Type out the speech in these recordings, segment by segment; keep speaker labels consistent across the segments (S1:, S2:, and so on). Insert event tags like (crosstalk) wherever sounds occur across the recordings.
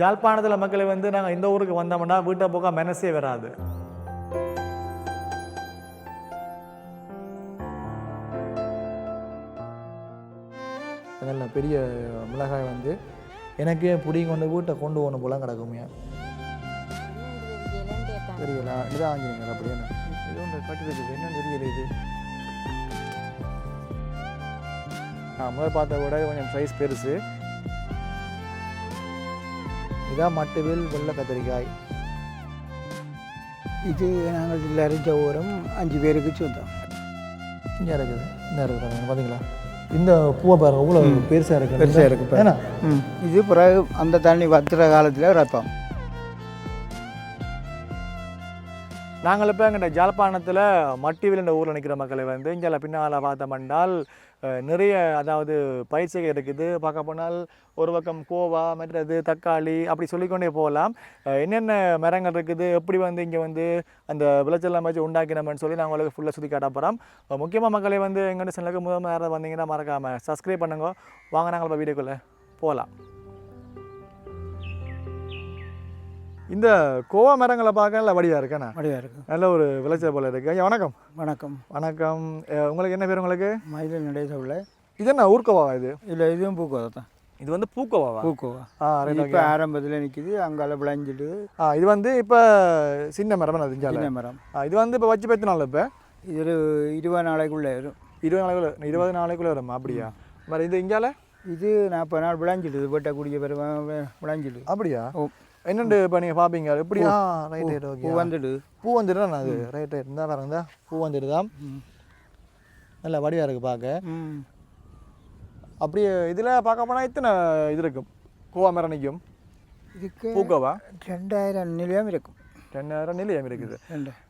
S1: ஜாழ்ப்பாணத்தில் மக்களை வந்து நாங்கள் இந்த ஊருக்கு வந்தோம்னா வீட்டை போக மனசே வராது. நல்ல பெரிய மிளகாய் வந்து எனக்கே பிடிங்க கொண்டு வீட்டை கொண்டு போகணும் போல கிடக்குமையா தெரியல இதான் ஆங்கிலங்கள் அப்படியே இது ஒன்று கட்டுறது என்ன தெரியல இது. நான் முதல் பார்த்த விட கொஞ்சம் சைஸ் பெருசு. இதான் மட்டுவில் வெள்ளை கத்திரிக்காய்.
S2: இது நாங்கள் எல்லாரும் சௌரம் அஞ்சு பேருக்கு சொந்தம்.
S1: இங்கே இருக்குது. இந்த இருக்குது பார்த்தீங்களா? இந்த பூவை பாருங்க இவ்வளோ பெருசாக இருக்கு
S2: பெருசா இருக்கு பாருங்க.
S1: ஏன்னா
S2: இது பிறகு அந்த தண்ணி வத்துற காலத்தில் ரப்பம்
S1: நாங்கள் இப்போ எங்கிட்ட ஜாழ்ப்பாணத்தில் மட்டிவில் என்ற ஊரில் நிற்கிற மக்களை வந்து இங்கே பின்னால் பார்த்தோம்னால் நிறைய அதாவது பயிற்சிகள் இருக்குது. பார்க்க போனால் ஒரு பக்கம் கோவா மற்றது தக்காளி அப்படி சொல்லிக்கொண்டே போகலாம். என்னென்ன மரங்கள் இருக்குது? எப்படி வந்து இங்கே வந்து அந்த விளைச்சலாம் வச்சு உண்டாக்கினோம்னு சொல்லி நாங்கள் உங்களுக்கு ஃபுல்லாக சுற்றி காட்ட போகிறோம் முக்கியமாக மக்களை வந்து எங்கள்கிட்ட சிலருக்கு முதல் நேரம் வந்தீங்கன்னா மறக்காமல் சப்ஸ்கிரைப் பண்ணுங்க. வாங்க நாங்கள் இப்போ வீடியோக்குள்ளே போகலாம். இந்த கோவா மரங்களை பார்க்க நல்ல வடிவாக இருக்கேண்ணா
S2: மடியாக இருக்கும்
S1: நல்ல ஒரு விளைச்சல் போல இருக்கு. ஐயா வணக்கம்.
S2: வணக்கம்.
S1: வணக்கம். உங்களுக்கு என்ன பேர் உங்களுக்கு?
S2: மயில் நடைசவில்
S1: இது என்ன ஊர்க்கோவா இது?
S2: இல்லை இதுவும் பூக்கோவா தான்.
S1: இது வந்து பூக்கோவாவா?
S2: பூக்கோவா.
S1: ஆ
S2: இப்போ ஆரம்பத்தில் நிற்கிது அங்கால விளைஞ்சிட்டு.
S1: ஆ இது வந்து இப்போ சின்ன மரம் அது
S2: சின்ன மரம்.
S1: இது வந்து இப்போ வச்சு பத்து நாள் இப்போ?
S2: இது இருபது நாளைக்குள்ளே வரும்.
S1: இருபது நாளைக்குள்ள இருபது நாளைக்குள்ள வருமா அப்படியா? மாதிரி இது இஞ்சால
S2: இது நாற்பது நாள் விளைஞ்சிடுது வெட்டக்கூடிய பிறகு விளைஞ்சிடுது
S1: அப்படியா?
S2: ஓ.
S1: என்னண்டு இப்போ நீங்கள் பார்ப்பீங்க எப்படியா? ரைட் ரைட்
S2: பூ.
S1: ஓகே.
S2: வந்துடுது
S1: பூ வந்துடுதான் அது ரைட் ரைட் இருந்தால் பாருங்க. பூ வந்துடுதான்
S2: ம்.
S1: நல்ல வடிவாக இருக்குது பார்க்க அப்படியே இதில் பார்க்க போனால் இத்தனை இது இருக்கும்? கோவா
S2: இதுக்கு
S1: பூக்கோவா?
S2: ரெண்டாயிரம் நிலையம் இருக்கும்.
S1: ரெண்டாயிரம் நிலையம் இருக்குது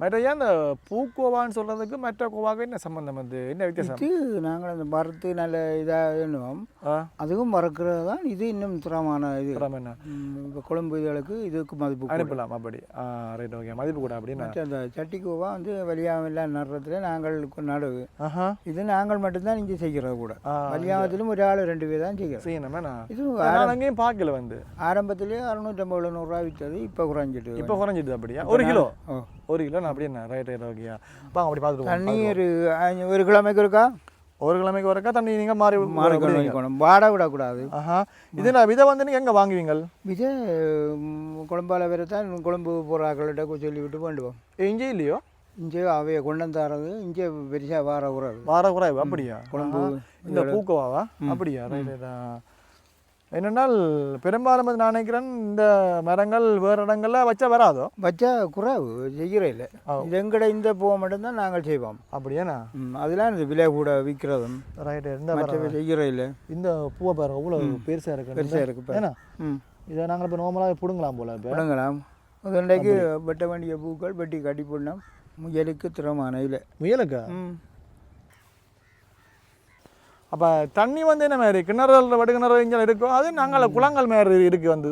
S1: மற்ற ஏன் இந்த பூக்கோவான்னு சொல்கிறதுக்கு மற்ற கோவாக்கு என்ன சம்பந்தம் வந்து? என்ன வித்தியாசம்?
S2: இது நாங்கள் அந்த மரத்து நல்ல இதாக எண்ணுவோம்.
S1: ஆ.
S2: அதுவும் மறக்கிறது தான். இது இன்னும் தரமான இது. இப்போ குழம்பு இதுகளுக்கு இதுக்கு மதிப்பு.
S1: அனுப்பலாம் அப்படி. ரைட் ஓகே மதிப்பு கூட அப்படின்னா
S2: மற்ற அந்த சட்டிக்கோவா வந்து வலியாமெல்லாம் நடுறதுல நாங்கள் நடுவு. இது நாங்கள் மட்டும்தான் இங்கே செய்கிறது கூட.
S1: ஆ,
S2: வலியாமத்திலும் ஒரு ஆள் ரெண்டு பேர் தான் செய்கிறோம்
S1: செய்யணும்
S2: இது
S1: அங்கேயும் பார்க்கல வந்து.
S2: ஆரம்பத்திலேயே அறுநூற்றம்பது எழுநூறுவா விற்றது இப்போ குறைஞ்சிட்டு
S1: இப்போ குறைஞ்சிது அப்படியா? ஒரு கிலோ? ஒரு கிலோ நான் அப்படியே ரைட் ரைட் ஓகேயா வாங்க அப்படி பார்த்துட்டு
S2: தண்ணி ஒரு ஒரு கிழமைக்கு இருக்கா
S1: ஒரு கிழமைக்கு ஒருக்கா? தண்ணி நீங்கள் மாறி
S2: மாறிக்கொண்டு வைக்கணும் வாட விடக்கூடாது
S1: ஆஹா. இது நான் இதை வந்து நீங்கள் எங்கே வாங்குவீங்க
S2: இதே ம், குழம்பால வேறு தான் குழம்பு போகிறாக்கள்கிட்ட சொல்லி விட்டு வேண்டுவோம்
S1: இங்கே இல்லையோ?
S2: இங்கே அவைய கொண்டு வந்தாரது இங்கே பெருசாக வார உறவு
S1: வார குறைவு அப்படியா?
S2: குழம்பு.
S1: இந்த பூக்கோவாவா? அப்படியா? ரைட் ரைட் என்னென்னால் பெரும்பாலும் வந்து நான் நினைக்கிறேன் இந்த மரங்கள் வேறு இடங்கள்ல வச்சா வராதோ?
S2: வச்சா குறைவு செய்கிற இல்லை. இது எங்கட இந்த பூவை மட்டும்தான் நாங்கள் செய்வோம்.
S1: அப்படியாண்ணா?
S2: அதெல்லாம் இந்த விலை கூட விற்கிறதும்.
S1: ரைட் இந்த
S2: மற்ற செய்கிற இல்லை.
S1: இந்த பூவை பாருங்க இவ்வளோ பெருசாக இருக்கு.
S2: பெருசாக இருக்கு.
S1: ஏன்னா இதை நாங்கள் இப்போ நோமலாக பிடுங்கலாம் போல இப்போ.
S2: தொடங்கலாம் அதண்டைக்கு வெட்ட வேண்டிய பூக்கள் வெட்டி கட்டி போடணும். முயலுக்கு திறமான இல்லை
S1: முயலுக்கா? அப்போ தண்ணி வந்து என்ன மாதிரி? கிணறுகள் வடு கிணறு இங்கே இருக்கும் அது நாங்கள் குளங்கள் மாதிரி இருக்கு வந்து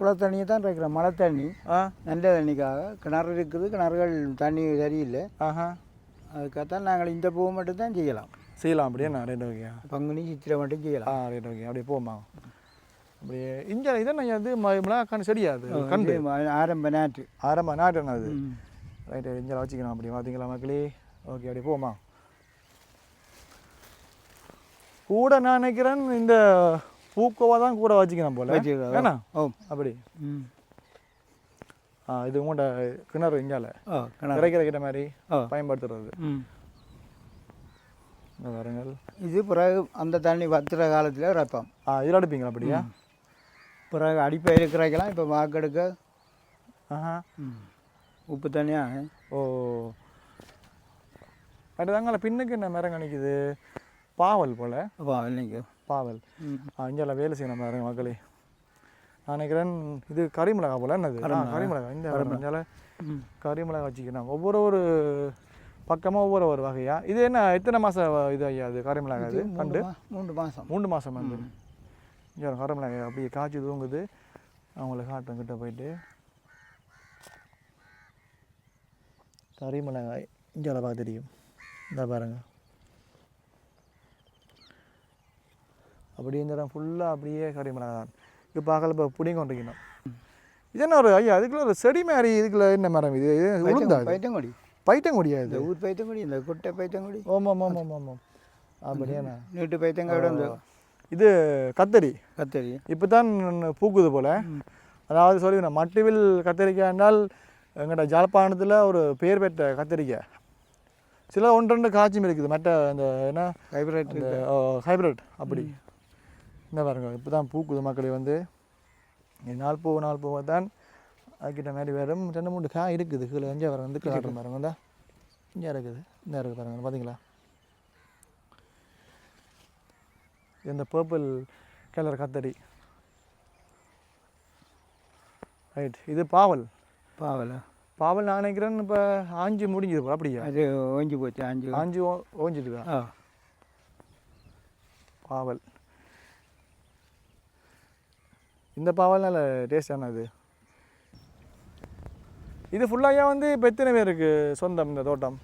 S2: குளத்தண்ணியை தான் இருக்கிறோம் மழை தண்ணி.
S1: ஆ.
S2: நல்ல தண்ணிக்காக. கிணறு இருக்குது கிணறுகள் தண்ணி சரியில்லை.
S1: ஆஹா.
S2: அதுக்காகத்தான் நாங்கள் இந்த பூவை மட்டும் தான் செய்யலாம்.
S1: செய்யலாம். அப்படியே நான் ரைட் ஓகே
S2: பங்குனி சித்திரை மட்டும்
S1: ஆ
S2: செய்யலாம்
S1: ரைட் ஓகே அப்படியே போமா அப்படியே இங்கே இது என்ன இது? மிளகாக்கான செடியா அது கண்டு.
S2: ஆரம்ப நாற்று.
S1: ஆரம்ப நாட்டு அது?
S2: ம்.
S1: ரைட்டு இங்கே வச்சுக்கலாம் அப்படி பார்த்தீங்களா மக்களே. ஓகே அப்படியே போமா கூட நான் நினைக்கிறேன் இந்த பூக்கோவா தான் கூட வச்சுக்கலாம் போல? ஏன்னா?
S2: ஓ.
S1: அப்படி. ஆ இது உங்கள்கிட்ட கிணறு இங்கால. இறைக்கிற கிட்ட மாதிரி பயன்படுத்துறது. பாருங்கள்.
S2: இது பிறகு அந்த தண்ணி வத்துற காலத்தில் ரப்பம்
S1: ஆ இதில் அடுப்பீங்களா அப்படியா?
S2: பிறகு அடிப்பயிர் இருக்கிறக்கலாம் இப்போ வாக்கெடுக்க
S1: ஆஹா.
S2: உப்பு தண்ணியாக
S1: ஓ. அது தாங்கள பின்னுக்கு என்ன மரம் கணிக்குது? பாவல் போல. பாவல்.
S2: ம்.
S1: ஆ இங்கெல்லாம் வேலை செய்யணும் பாருங்க மக்களே. நான் நினைக்கிறேன் இது கறிமிளகா போல என்னது? ஆ, கறிமிளகா இந்த இந்தால
S2: ம்.
S1: கறிமிளகா வச்சுக்கிறாங்க ஒவ்வொரு ஒரு பக்கமாக ஒவ்வொரு ஒரு வகையா. இது என்ன எத்தனை மாதம் இது ஐயா இது கறிமிளகா இது
S2: மூன்று மா- மூன்று மாதம்
S1: மூன்று மாதம் வந்து. இங்கே கறிமிளகாய் அப்படியே காய்ச்சி தூங்குது. அவங்கள காட்டும் கிட்ட போயிட்டு. கறிமிளகாய் இங்கே பார்க்க தெரியும். இந்த பாருங்க. அப்படியே இந்த இடம் ஃபுல்லாக அப்படியே கறிமிளகாய் தான் இப்போ பார்க்கல இப்போ புடிங்க கொண்டிருக்கணும். இது என்ன ஒரு ஐயா அதுக்குள்ள ஒரு செடி மாதிரி இதுக்குள்ள என்ன மரம் இது? இது உளுந்தா இது?
S2: பைத்தங்கொடி.
S1: பைட்டங்குடியா இது?
S2: ஊர் பைத்தங்கொடி இந்த குட்டை பைத்தங்கொடி.
S1: ஓம் ஓம் ஓம் ஓம் ஓம் ஓம் அப்படியாண்ணா
S2: நீட்டு பைத்தங்கோட இந்த
S1: இது கத்தரி.
S2: கத்தரி.
S1: இப்போ தான் பூக்குது போல். அதாவது சொல்லி நான் மட்டுவில் கத்திரிக்காய் என்றால் எங்கள்கிட்ட ஜாழ்ப்பாணத்தில் ஒரு பேர் பெற்ற கத்திரிக்காய். சில ஒன்று ரெண்டு காய்ச்சும் இருக்குது. மற்ற அந்த என்ன?
S2: ஹைப்ரைட்
S1: ஹைப்ரிட் அப்படி. இந்த பாருங்க இப்போ தான் பூக்குது மக்களே வந்து. நாள் பூ நாள் பூவை தான் அதுக்கிட்ட மாதிரி வரும். ரெண்டு மூணு காய் இருக்குது. கீழே எங்கே வர வந்து காட்டுற பாருங்க இந்த. இங்கே இருக்குது. இந்த இருக்குது பாருங்க பார்த்தீங்களா இந்த பர்பிள் கலர் கத்தரி. ரைட் இது பாவல்.
S2: பாவலா
S1: பாவல் நான் நினைக்கிறேன் இப்போ ஆஞ்சு முடிஞ்சது போல அப்படியா?
S2: அது ஓஞ்சி போச்சு அஞ்சு
S1: ஆஞ்சு ஓ- ஓஞ்சிட்டுதா?
S2: ஆ.
S1: பாவல். இந்த பாவல் நல்ல டேஸ்டான இது இது ஃபுல்லாக வந்து இப்போ எத்தனை பேருக்கு சொந்தம் இந்த தோட்டம்?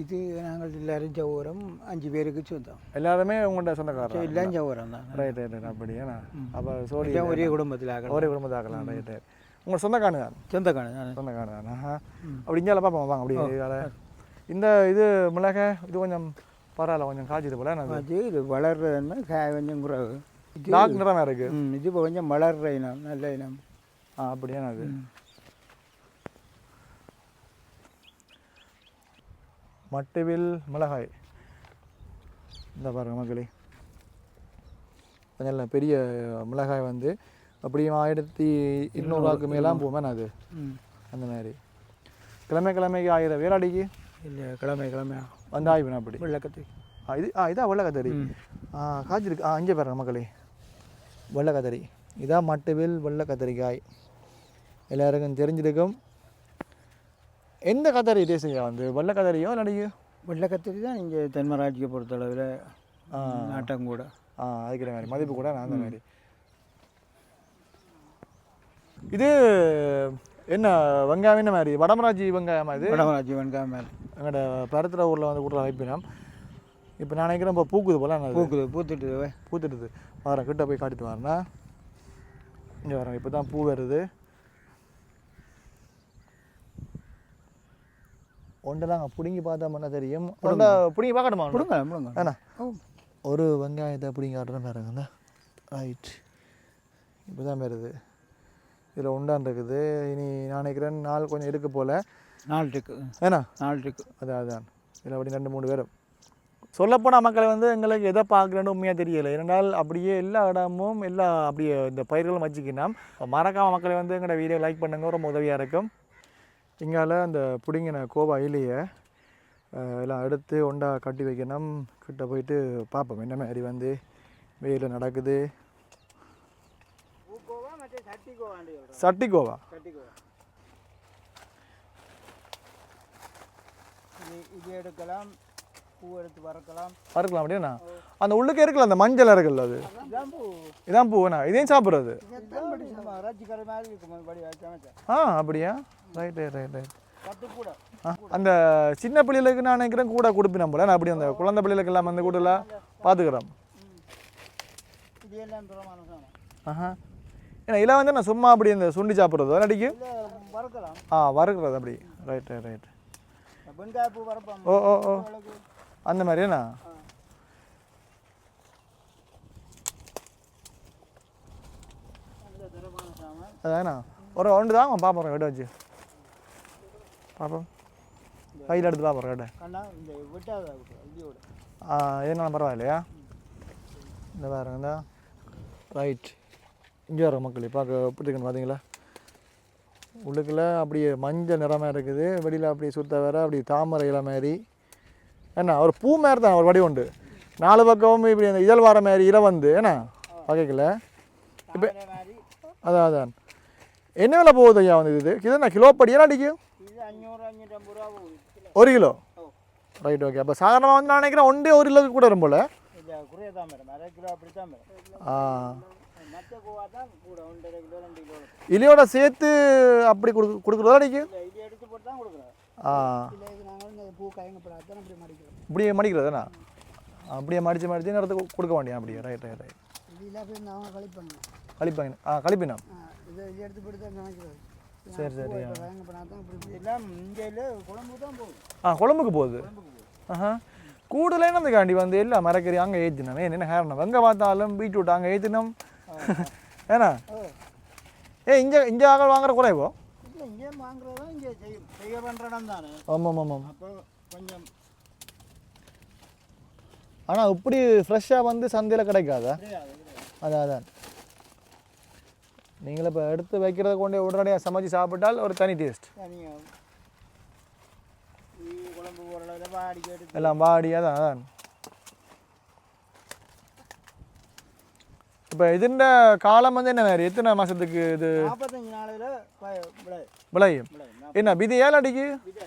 S2: இது நாங்கள் எல்லாரும் சௌரம் அஞ்சு பேருக்கு சொந்தம்.
S1: எல்லாருமே உங்கள்கிட்ட சொந்தக்காரர்?
S2: எல்லாம் சௌரம் தான்.
S1: ரைட் ரைட் ரைட் அப்படியாண்ணா அப்போ
S2: எல்லாம் ஒரே குடும்பத்தில் ஆகலாம்
S1: ஒரே குடும்பத்தாக்கலாம் ரைட் ரைட் உங்கள் சொந்தக்கானு தான்
S2: சொந்தக்கான தான்.
S1: சொந்தக்கானு தான். அப்படி இங்கே பார்ப்போம் வாங்க அப்படி. இந்த இது மிளகாய் இது கொஞ்சம் பரவாயில்ல கொஞ்சம் காய்ச்சிது போல
S2: அது இது வளர்றதுன்னா காய் கொஞ்சம் குறவு.
S1: டார்க் நிறமா இருக்கு.
S2: இது கொஞ்சம் வளர்ற இனம் நல்ல இனம்.
S1: ஆ அப்படியாண்ணா அது. மட்டுவில் மிளகாய். இந்த பாருங்க மக்களே. கொஞ்சம் பெரிய மிளகாய் வந்து அப்படியும் ஆயிரத்தி இருநூறுவாக்கு மேலாம் போமே அது. அந்த மாதிரி. கிழமை கிழமைக்கு ஆயிரம் வேலாடிக்கு
S2: இல்லை கிழமை கிழமை
S1: வந்து ஆய்வு அப்படி.
S2: வெள்ளக்கத்தி.
S1: ஆ இது ஆ இதா வெள்ளை கத்தரி
S2: ம்.
S1: ஆ காய்ச்சிருக்கு. ஆ இங்கே பாருங்க மக்களே. வெள்ளை கத்தரி இதான் மட்டுவில் வெள்ளை கத்தரிக்காய் எல்லாருக்கும் தெரிஞ்சிருக்கும். எந்த கத்தரி டேஸ்டிங்க வந்து? வெள்ளை கத்தரியோ இல்லாட்டியோ
S2: வெள்ளக்கத்திரி தான் இங்கே தென்மராட்சியை பொறுத்தளவில். நாட்டம் கூட.
S1: ஆ அதுக்கிற மாதிரி. மதிப்பு கூட நான் அந்த மாதிரி. இது என்ன வெங்காயம் என்ன மாதிரி? வடமராட்சி வெங்காயமா இது?
S2: வடமராட்சி வெண்காமல்
S1: எங்களோட பருத்துற ஊரில் வந்து கூட வைப்பினம் இப்போ நான் நினைக்கிறேன் இப்போ பூக்குது போல
S2: பூக்குது பூத்துட்டு
S1: பூத்துடுது வரேன் கிட்ட போய் காட்டிட்டு வரேன்னா. இங்கே வரேன் இப்போ தான் பூ வருது. ஒன்றெல்லாம் பிடுங்கி பார்த்தா என்ன தெரியும். ஒன்றை பிடுங்கி பார்க்கணுமா ஒண்டை?
S2: முடுங்க முடுங்க
S1: வேணா. ஒரு வெங்காயத்தை பிடிங்க காட்டுறேன் பாருங்க ரைட் இப்போ தான் வருது. இதில் உண்டான் இருக்குது. இனி நான் நினைக்கிறேன் நாள் கொஞ்சம் இருக்கு போல்.
S2: நாலு இருக்கு.
S1: ஏன்னா
S2: நாலு இருக்கு.
S1: அதான் அதான். இதில் அப்படி ரெண்டு மூணு பேரும் சொல்லப்போனால் மக்களை வந்து எங்களுக்கு எதை பார்க்குறேன்னு உண்மையாக தெரியலை. இரண்டால் அப்படியே எல்லா இடமும் எல்லா அப்படியே இந்த பயிர்களும் வச்சுக்கினா மறக்காம மக்களை வந்து எங்களோட வீடியோ லைக் பண்ணுங்க ரொம்ப உதவியாக இருக்கும். இங்கால அந்த பிடிங்கின கோவா இலையை எல்லாம் எடுத்து ஒண்டா கட்டி வைக்கணும். கிட்ட போயிட்டு பார்ப்போம் என்ன மாதிரி வந்து வெயில் நடக்குது. சட்டி கோவா
S2: இது எடுக்கலாம். பூ எடுத்து வறக்கலாம்.
S1: அப்படின்னா அந்த உள்ளுக்கு இருக்குல்ல அந்த மஞ்சள் இருக்குல்ல அது?
S2: இதான் பூ.
S1: இதான் பூவேண்ணா இதையும் சாப்பிட்றது? ஆ அப்படியா? ரைட் ரைட் ரைட் ரைட் அந்த சின்ன பிள்ளைகளுக்கு நான் நினைக்கிறேன் கூட கொடுப்பினா போல. நான் அப்படி அந்த குழந்தை பிள்ளைகளுக்கு எல்லாம் அந்த கூட பார்த்துக்கிறோம் ஆஹா. ஏன்னா இதில் வந்து நான் சும்மா அப்படி இந்த சுண்டி சாப்பிட்றதோ? அடிக்கு ஆ வறுக்கிறது அப்படி. ரைட் ரைட் ரைட் ஓ ஓ ஓ. அந்த மாதிரியாண்ணா அதாண்ணா ஒரு ஒன்று தாங்க பார்ப்போம் கடை வச்சு. பார்ப்போம் கையில் எடுத்து பார்ப்போம் கடை
S2: கண்ணா இந்த விட்டாத இதோட
S1: ஆ எதுனாலும் பரவாயில்லையா? இந்த பாருங்க இந்த. ரைட். இங்கே வர மக்கள் பார்க்க எப்படி இருக்குன்னு பார்த்தீங்களா உள்ளுக்குள்ள அப்படியே மஞ்சள் நிறமாக இருக்குது. வெளியில் அப்படியே சுத்த வேற அப்படி தாமரை இலை மாதிரி. என்ன ஒரு பூ மாதிரி தான் ஒரு வடி உண்டு நாலு பக்கமும் இப்படி அந்த இதழ் வார மாதிரி இலை வந்து என்ன? வகைக்கல இப்போ அதான் அதான். என்ன விலை போகுது ஐயா வந்து இது? இது என்ன கிலோ படியெல்லாம் அடிக்கும்? ஒரு கிலோ? ரைட் ஓகே அப்போ சாதாரணமாக வந்து நான் நினைக்கிறேன் ஒன்றே ஒரு கிலோக்கு கூட வரும் போல். இலையோட சேர்த்து அப்படி கொடு கொடுக்குறதா அடிக்கும்? இப்படியே மடிக்கிறதுண்ணா அப்படியே மடித்து மடித்து நேரத்துக்கு கொடுக்க வேண்டியா அப்படியே. ரைட் ரைட் ரைட்
S2: கழிப்பாங்க.
S1: ஆ கழிப்பினா? சரி சரி ஆ.
S2: எல்லாம்
S1: கொழம்புக்கு போகுது. ஆஹா. கூடுதலான அந்த காண்டி வந்து எல்லா மரக்கறி அங்கே ஏற்றினோம் என்ன காரணம்? எங்கே பார்த்தாலும் பீட்ரூட் அங்கே ஏற்றினோம்
S2: ஓ
S1: ஏ இங்கே இங்கே ஆக வாங்குற குறைவோ
S2: இங்கே வாங்குறது இங்கே செய்ய செய்ய பண்ணுற இடம் தானே
S1: ஆமாம் ஆமாம்
S2: அப்போ கொஞ்சம்
S1: ஆனால் இப்படி ஃப்ரெஷ்ஷாக வந்து சந்தையில் கிடைக்காதா. அதான் அதான். நீங்கள இப்போ எடுத்து வைக்கிறத கொண்டு உடனடியாக சமைச்சு சாப்பிட்டால் ஒரு தனி டேஸ்ட் எல்லாம் பாடி அதான் அதான். இப்போ இதுண்ட காலம் வந்து என்ன மாதிரி? எத்தனை மாதத்துக்கு இது
S2: நாற்பத்தஞ்சு விளை.
S1: விளையும்?
S2: விளை.
S1: என்ன விதி ஏழு அடிக்கு?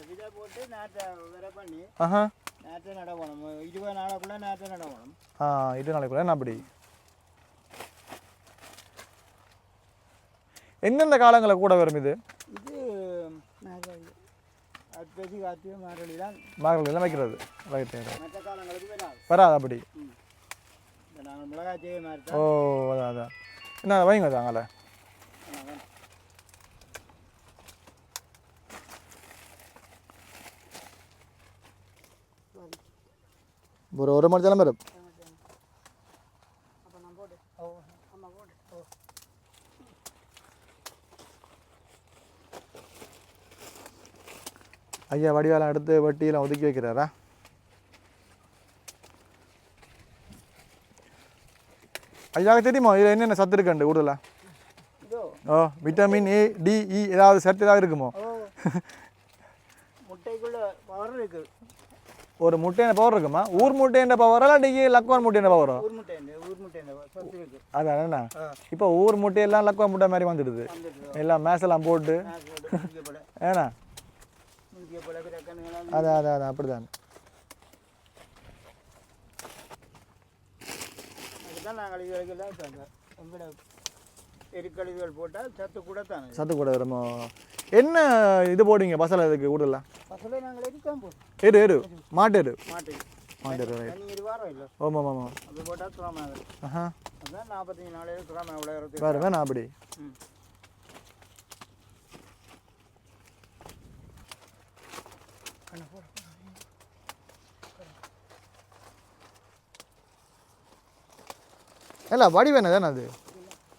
S2: விதை போட்டு நாற்றை விதை பண்ணி
S1: ஆஹா.
S2: நாற்றை நடவணும் இருபது நாளைக்குள்ளே நாற்றை நடவணும்
S1: ஆ இது நாளைக்குள்ள என்ன அப்படி? எந்தெந்த காலங்களில் கூட வரும் இது?
S2: இது மார்கழி கார்த்திகை மார்கழி தான்.
S1: வைக்கிறது.
S2: வராது
S1: அப்படி
S2: இந்த நாங்கள் மிளகாய் செய்ய மாதிரி
S1: ஓ
S2: தான்
S1: அதான் அதான். என்ன வைங்க. தாங்களே. ஒரு ஒரு மணி நேரம் வரும்? ஐயா வடிவாலாம் எடுத்து வட்டியெல்லாம் ஒதுக்கி வைக்கிறாரா? ஐயாவுக்கு தெரியுமா? இதில் என்னென்ன சத்து இருக்குண்டு கூடுதலா?
S2: இதோ.
S1: ஓ விட்டமின் ஏ டி இ ஏதாவது சத்து ஏதாவது இருக்குமோ? ஒரு முட்டையின் பவர் இருக்குமா? ஊர் முட்டையின் பவர் இல்லாட்டி லக்வான் முட்டையின் பவரோ அதான் என்ன இப்போ ஊர் முட்டையெல்லாம் லக்வான் முட்டை மாதிரி வந்துடுது. எல்லாம் மேசெல்லாம் போட்டு.
S2: கண்ணுங்களால்
S1: அதான் அதான் அதான் அப்படிதான்.
S2: அதுதான் நாங்கள் இது வரைக்கும் தான் இப்போ எங்களோட எரிக்கழிவுகள் போட்டால் சத்து கூட தானே
S1: சத்து கூட வருமோ? என்ன இது போடுவீங்க? பசலை இதுக்கு கூடுதலா?
S2: பசலை நாங்கள் எரிக்காம போட்டோம்
S1: எரு எரு. மாட்டு எரு.
S2: மாட்டுக்கு
S1: மாட்டு எரு
S2: தண்ணி வாரம் இல்லை.
S1: ஆமாம் ஆமாம்
S2: அது போட்டால் துறாமல்
S1: ஆஹா.
S2: அதான் நாற்பத்தஞ்சு நாளையில் துறாமல் விளையாடுறது
S1: வேறு வேணா அப்படி.
S2: ம்.
S1: இல்லை வடிவேன தானே அது?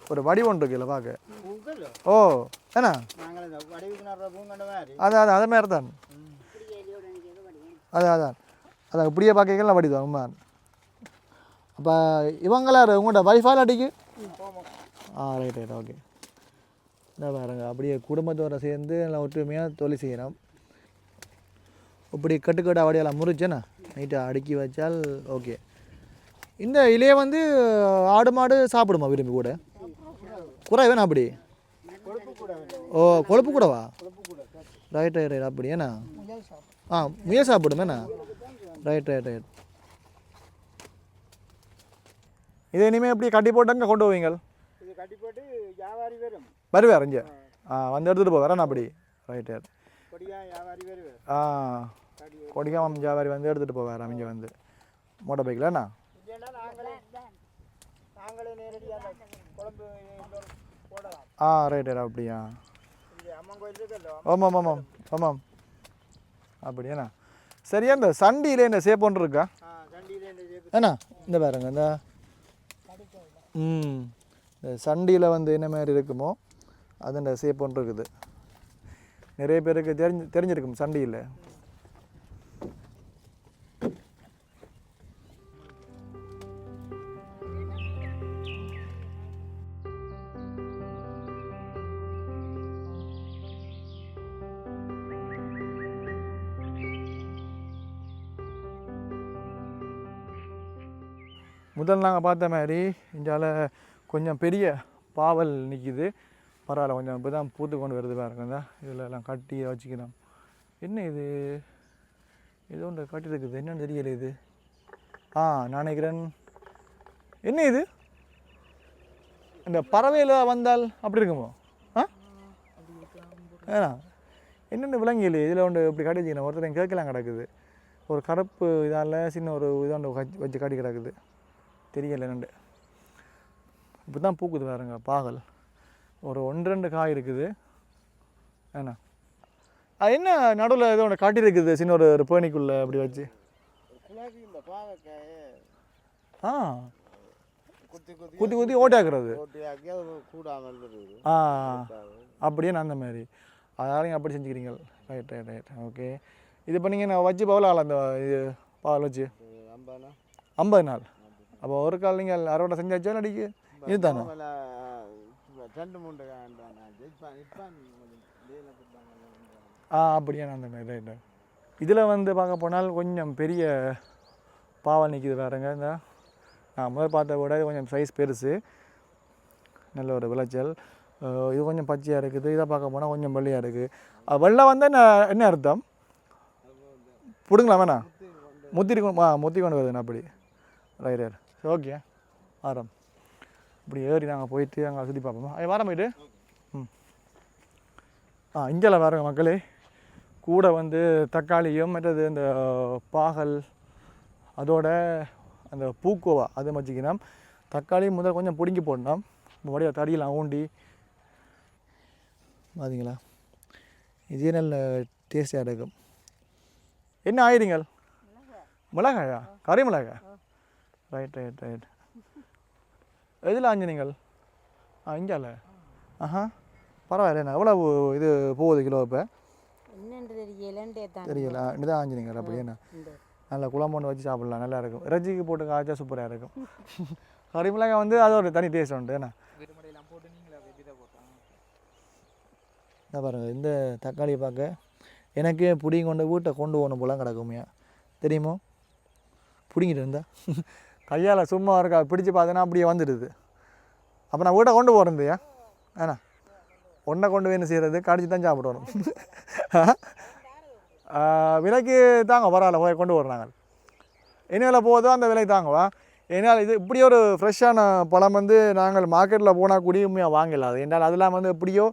S1: ஒரு வடிவம் ஒன்று இருக்குல்ல பார்க்க. ஓ ஏண்ணா
S2: நாங்கள் அது மாதிரி
S1: அதான் அதான் அதே மாதிரி தான் அதான் அதான் அதான் இப்படியே பார்க்கலாம் வடிவம் உண்மை அப்போ இவங்களா உங்கள்கிட்ட வைஃபால் அடிக்கு? ஆ ரைட் ரைட் ஓகே என்ன பாருங்க அப்படியே குடும்பத்தோட சேர்ந்து நல்லா ஒற்றுமையாக தொழில் செய்யணும் இப்படி கட்டுக்கட்டா வடியெல்லாம் முறிச்சேண்ணா நைட்டு அடுக்கி வச்சால் ஓகே இந்த இலையை வந்து ஆடு மாடு சாப்பிடுமா விரும்பி கூட? குறை வேணா அப்படி? ஓ கொழுப்பு கூடவா? ரைட் ரைட் ரைட் அப்படி ஏண்ணா ஆ முயல் சாப்பிடுமேண்ணா ரைட் ரைட் ரைட் இதை இனிமேல் எப்படி கட்டி போட்டாங்க கொண்டு போவீங்க?
S2: கட்டி போட்டு வியாபாரி வரும்
S1: வருவார் இங்கே. ஆ வந்து எடுத்துகிட்டு போவாரண்ணா அப்படி? ரைட் ரைட்
S2: வியாபாரி
S1: ஆ
S2: கடி
S1: கொடிக்காம ஜாவாரி வந்து எடுத்துகிட்டு போவார் அவங்க வந்து? மோட்டர் பைக்கில்ண்ணா
S2: நாங்களே நேரடியாக அந்த குழம்பு இன்னொரு போடலாம்.
S1: ஆ ரைட் ரைட் அப்படியா?
S2: அம்மன் கோயில் இருக்குல்ல
S1: ஆமாம் ஆமாம் ஆமாம் அப்படியாண்ணா சரியா இந்த சண்டியில் இந்த சேப் ஒன்று இருக்கா? ஏண்ணா இந்த பாருங்க இந்த. ம் இந்த சண்டியில் வந்து என்ன மாதிரி இருக்குமோ அது இந்த சேப் ஒன்று இருக்குது. நிறைய பேருக்கு தெரிஞ்சு தெரிஞ்சிருக்கும் சண்டியில். முதல் நாங்கள் பார்த்த மாதிரி இங்கால கொஞ்சம் பெரிய பாவல் நிற்கிது பரவாயில்ல கொஞ்சம் இப்போ தான் பூத்து கொண்டு வருது பாருங்க இதில் எல்லாம் கட்டி வச்சுக்கலாம் என்ன இது? ஏதோ ஒன்று கட்டி இருக்குது. தெரியல இது. ஆ நான் நினைக்கிறேன். என்ன இது? இந்த பறவையில் வந்தால் அப்படி இருக்குமோ? ஆ? ஏண்ணா என்னென்ன விலங்கியல் இதில் ஒன்று இப்படி கட்டி வச்சுக்கணும். ஒருத்தர் கேட்கலாம் கிடக்குது. ஒரு கருப்பு இதால் சின்ன ஒரு இதாண்டு வச்சு வச்சு காட்டி கிடக்குது. தெரியல என்னண்டு இப்போ தான் பூக்குது பாருங்க பாகல். ஒரு ஒன்று ரெண்டு காய் இருக்குது. என்ன அது என்ன நடுவில் ஏதோ ஒன்று காட்டியிருக்குது சின்ன ஒரு ஒரு பேணிக்குள்ளே அப்படி வச்சு. ஆ.
S2: குத்தி குத்தி
S1: ஓட்டாக்குறது ஆ அப்படியே நான் அந்த மாதிரி. நீங்கள் அப்படி செஞ்சுக்கிறீங்க? ரைட் ரைட் ரைட் ஓகே இது இப்போ நீங்கள் நான் வச்சு பவுல் ஆகலாம் அந்த இது பால் வச்சு?
S2: அம்பானா
S1: ஐம்பது நாள். அப்போ ஒரு கால் நீங்கள் அறுவடை செஞ்சாச்சா அடிக்கு இதுதானே?
S2: ரெண்டு
S1: ஆ அப்படியே நான் அந்த மாதிரி ரைட் இதில் வந்து பார்க்க போனால் கொஞ்சம் பெரிய பாவல் நிற்கிது வேறுங்க இந்த. நான் முதல் பார்த்த விட கொஞ்சம் சைஸ் பெருசு. நல்ல ஒரு விளைச்சல். இது கொஞ்சம் பச்சையாக இருக்குது. இதை பார்க்க போனால் கொஞ்சம் வெள்ளையாக இருக்குது. வெள்ளை வந்து என்ன என்ன அர்த்தம்? பிடுங்களா வேணாம் முத்திரி ஆ முத்தி கொண்டு வருதுண்ணா அப்படி. ரைட் ரைட் ஓகே ஆரம். இப்படி ஏறி நாங்கள் போயிட்டு அங்கே சுற்றி பார்ப்போமா? அது வாரம் போயிட்டு ம். ஆ இங்கெல்லாம் பாருங்க மக்களே. கூட வந்து தக்காளியும் மற்றது இந்த பாகல் அதோட அந்த பூக்கோவா அதை வச்சுக்கணும். தக்காளி முதல்ல கொஞ்சம் பிடுங்கி போடணும். மறுபடியும் தடியெல்லாம் ஊண்டி. பார்த்தீங்களா இதே நல்ல டேஸ்டியாக இருக்கும். என்ன ஆயிடுங்கள்? மிளகாயா? கறி மிளகாய் ரைட் ரைட் ரைட் எதில் ஆஞ்சினீங்கள் ஆ இந்தியாவில் ஆஹா. பரவாயில்ல எவ்வளவு இது போகுது கிலோ இப்போ? தெரியல இதுதான் ஆஞ்சினீங்க அப்படியே என்ன? நல்லா குழம்பு ஒன்று வச்சு சாப்பிடலாம் நல்லா இருக்கும். இறைச்சிக்கு போட்டு காய்ச்சா சூப்பராக இருக்கும். (laughs) கறி மிளகாய் வந்து அது ஒரு தனி டேஸ்ட் உண்டு என்ன? இந்த பாருங்க இந்த தக்காளியை பார்க்க. எனக்கே பிடிங்கி கொண்டு வீட்டை கொண்டு போகணும் போலாம் கிடக்குமையா தெரியுமோ? பிடிங்கிட்டு இருந்தா? (laughs) கையால் சும்மா இருக்கா? பிடிச்சு பார்த்தேன்னா அப்படியே வந்துடுது. அப்போ நான் வீட்டை கொண்டு போகிறேன்தையா ஏண்ணா ஒன்றை கொண்டு போய் என்ன செய்கிறது கடிச்சு தான் சாப்பிடணும். விலைக்கு தாங்க பரவாயில்ல போய் கொண்டு வர்றாங்க என்ன விலை போகுதோ அந்த விலைக்கு தாங்கவா? ஏன்னால் இது இப்படி ஒரு ஃப்ரெஷ்ஷான பழம் வந்து நாங்கள் மார்க்கெட்டில் போனால் குடியுமையாக வாங்கலாம் அது என்றால் அதெல்லாம் வந்து எப்படியோ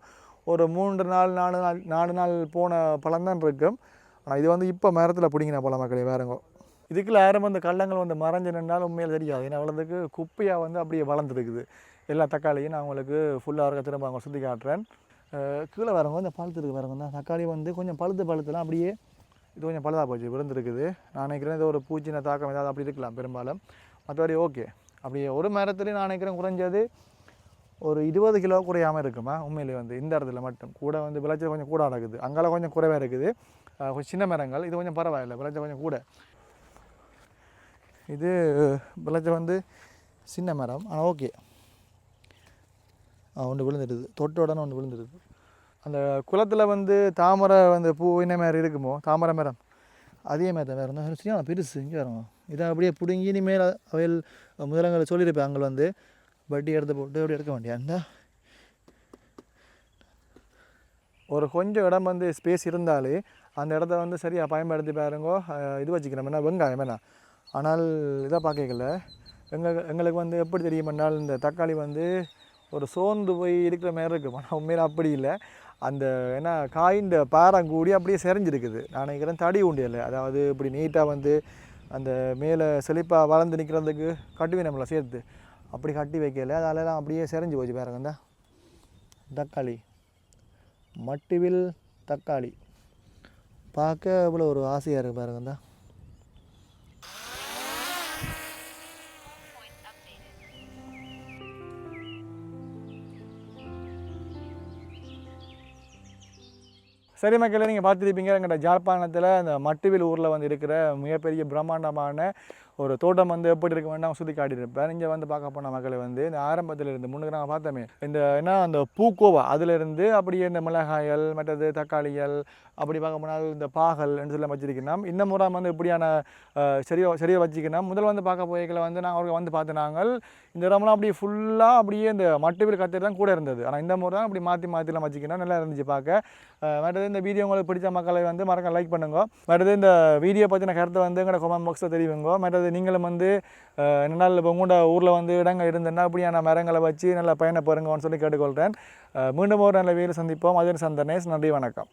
S1: ஒரு மூன்று நாள் நாலு நாள் நாலு நாள் போன பழம் தான் இருக்கும். ஆனால் இது வந்து இப்போ மரத்தில் பிடிங்கின பழம் மக்களே வேறுங்கோ. இதுக்குள்ள யாரும் அந்த கள்ளங்கள் வந்து மறைஞ்சு நின்றாலும் உண்மையில் தெரியாது. ஏன்னா வளர்ந்துக்கு குப்பையாக வந்து அப்படியே வளர்ந்துருக்குது. எல்லா தக்காளியும் நான் உங்களுக்கு ஃபுல்லாக இருக்க திரும்ப அவங்க சுற்றி காட்டுறேன். கீழே வரவங்க இந்த பழுத்துருக்கு வரவங்க தான் தக்காளி வந்து கொஞ்சம் பழுத்து பழுத்துலாம் அப்படியே இது கொஞ்சம் பழுதாக போச்சு விழுந்துருக்குது. நான் நினைக்கிறேன் இது ஒரு பூச்சின தாக்கம் ஏதாவது அப்படி இருக்கலாம் பெரும்பாலும். மற்றபடி ஓகே. அப்படியே ஒரு மரத்துலேயும் நான் நினைக்கிறேன் குறைஞ்சது ஒரு இருபது கிலோ குறையாமல் இருக்குமா? உண்மையிலே வந்து இந்த இடத்துல மட்டும். கூட வந்து விளைச்சல் கொஞ்சம் கூட நடக்குது. அங்கெல்லாம் கொஞ்சம் குறைவாக இருக்குது. சின்ன மரங்கள். இது கொஞ்சம் பரவாயில்லை. விளைச்சல் கொஞ்சம் கூட. இது விளைச்சல் வந்து சின்ன மரம். ஆனால் ஓகே ஆ ஒன்று விழுந்துடுது. தொட்டு உடனே ஒன்று விழுந்துடுது. அந்த குளத்தில் வந்து தாமரை வந்து பூ என்ன மாதிரி இருக்குமோ தாமரை மரம். அதே மாதிரி தான் வேறு இருந்தால் சரியான பெருசு இங்கே வரும் இதை அப்படியே பிடுங்கி இனிமேல் அவையில் முதலங்களை சொல்லியிருப்பேன் அங்கே வந்து. வட்டி எடுத்து போட்டு அப்படி எடுக்க வேண்டியா ஒரு கொஞ்சம் இடம் வந்து ஸ்பேஸ் இருந்தாலே அந்த இடத்த வந்து சரியாக பயன்படுத்தி பாருங்கோ. இது வச்சுக்கிறோம். என்ன வெங்காயம் என்ன? ஆனால் இதை பார்க்கல எங்கள் எங்களுக்கு வந்து எப்படி தெரியும் என்றால் இந்த தக்காளி வந்து ஒரு சோர்ந்து போய் இருக்கிற மாதிரி இருக்கும் ஆனால் உண்மையில் அப்படி இல்லை. அந்த என்ன காயின் பாரம் கூடி அப்படியே செறிஞ்சிருக்குது. நான் நினைக்கிறேன் தடி உண்டியல் அதாவது இப்படி நீட்டாக வந்து அந்த மேலே செழிப்பாக வளர்ந்து நிற்கிறதுக்கு கட்டுவி நம்மளை சேர்த்து. அப்படி கட்டி வைக்கல. அதாலலாம் அப்படியே செறிஞ்சு போச்சு பாருங்க. இந்த. தக்காளி. மட்டுவில் தக்காளி. பார்க்க இவ்வளோ ஒரு ஆசையாக இருக்குது பாருங்க. தான் சரி மக்களை நீங்கள் பார்த்துருப்பீங்க எங்கள்கிட்ட ஜாழ்ப்பாணத்தில் அந்த மட்டுவில் ஊரில் வந்து இருக்கிற மிகப்பெரிய பிரம்மாண்டமான ஒரு தோட்டம் வந்து எப்படி இருக்க வேண்டாம் சுற்றி காட்டியிருப்பேன். இங்கே வந்து பார்க்க போன மக்களை வந்து இந்த ஆரம்பத்தில் இருந்து முன்னுக்கு நாங்கள் பார்த்தோமே இந்த என்ன அந்த பூக்கோவா அதிலிருந்து அப்படியே இந்த மிளகாய்கள் மற்றது தக்காளிகள் அப்படி பார்க்க போனால் இந்த பாகல் என்று சொல்லி வச்சிருக்கணும் இந்த முறை வந்து இப்படியான சரியாக சரியாக வச்சுக்கணும் முதல் வந்து பார்க்க போய்களை வந்து நாங்கள் அவருக்கு வந்து பார்த்து நாங்கள் இந்த இடம்லாம் அப்படியே ஃபுல்லாக அப்படியே இந்த மட்டுவில் கத்திரி தான் கூட இருந்தது. ஆனால் இந்த முறை தான் அப்படி மாற்றி மாற்றிலாம் வச்சுக்கணும் நல்லா இருந்துச்சு பார்க்க. மற்றது இந்த வீடியோ உங்களுக்கு பிடிச்ச மக்களை வந்து மறக்க லைக் பண்ணுங்க. மற்றது இந்த வீடியோ பற்றின கருத்தை வந்து எங்களோட கொமெண்ட் பாக்ஸில் தெரிவிங்க. மற்றது நீங்களும் வந்து அஹ், நாள் இப்போ உங்களோட ஊரில் வந்து இடங்கள் இருந்தேன்னா அப்படியான மரங்களை வச்சு நல்லா பயணப்பருங்கன்னு சொல்லி கேட்டுக்கொள்கிறேன் மீண்டும் ஒரு நல்ல வீடு சந்திப்போம். அது சந்தனேஷ் நன்றி வணக்கம்.